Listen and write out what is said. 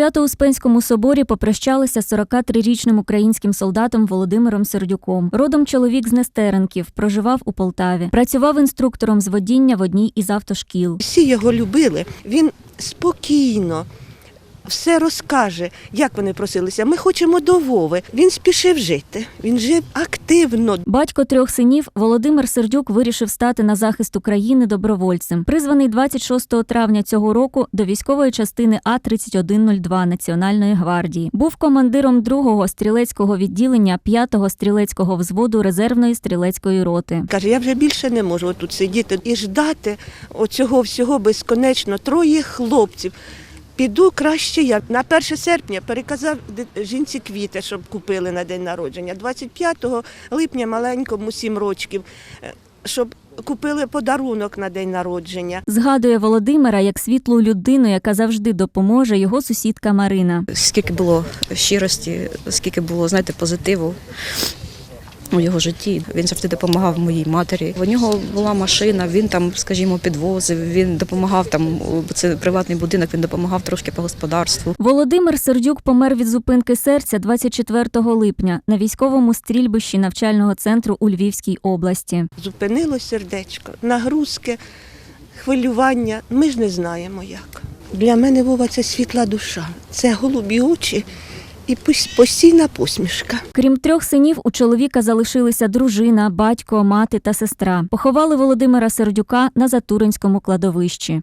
Свято-Успенському соборі попрощалися з 43-річним українським солдатом Володимиром Сердюком. Родом чоловік з Нестеренків, проживав у Полтаві. Працював інструктором з водіння в одній із автошкіл. Всі його любили. Він спокійно все розкаже, як вони просилися. Ми хочемо до Вови. Він спішив жити. Він жив активно. Батько трьох синів Володимир Сердюк вирішив стати на захист України добровольцем. Призваний 26 травня цього року до військової частини А 3102 Національної гвардії. Був командиром другого стрілецького відділення 5-го стрілецького взводу резервної стрілецької роти. Каже, я вже більше не можу тут сидіти і ждати оцього всього безконечно. Троє хлопців. Піду краще я. На 1 серпня переказав жінці квіти, щоб купили на день народження. 25 липня маленькому 7 рочків, е, щоб купили подарунок на день народження. Згадує Володимира як світлу людину, яка завжди допоможе його сусідка Марина. скільки було щирості, скільки було, знаєте, позитиву. У його житті він завжди допомагав моїй матері. У нього була машина, він там, скажімо, підвозив. Він допомагав там. Це приватний будинок. Він допомагав трошки по господарству. Володимир Сердюк помер від зупинки серця 24 липня на військовому стрільбищі навчального центру у Львівській області. Зупинило сердечко, нагрузки, хвилювання. Ми ж не знаємо як. Для мене Вова це світла душа, це голубі очі і пос- постійна посмішка. Крім трьох синів, у чоловіка залишилися дружина, батько, мати та сестра. Поховали Володимира Сердюка на Затуринському кладовищі.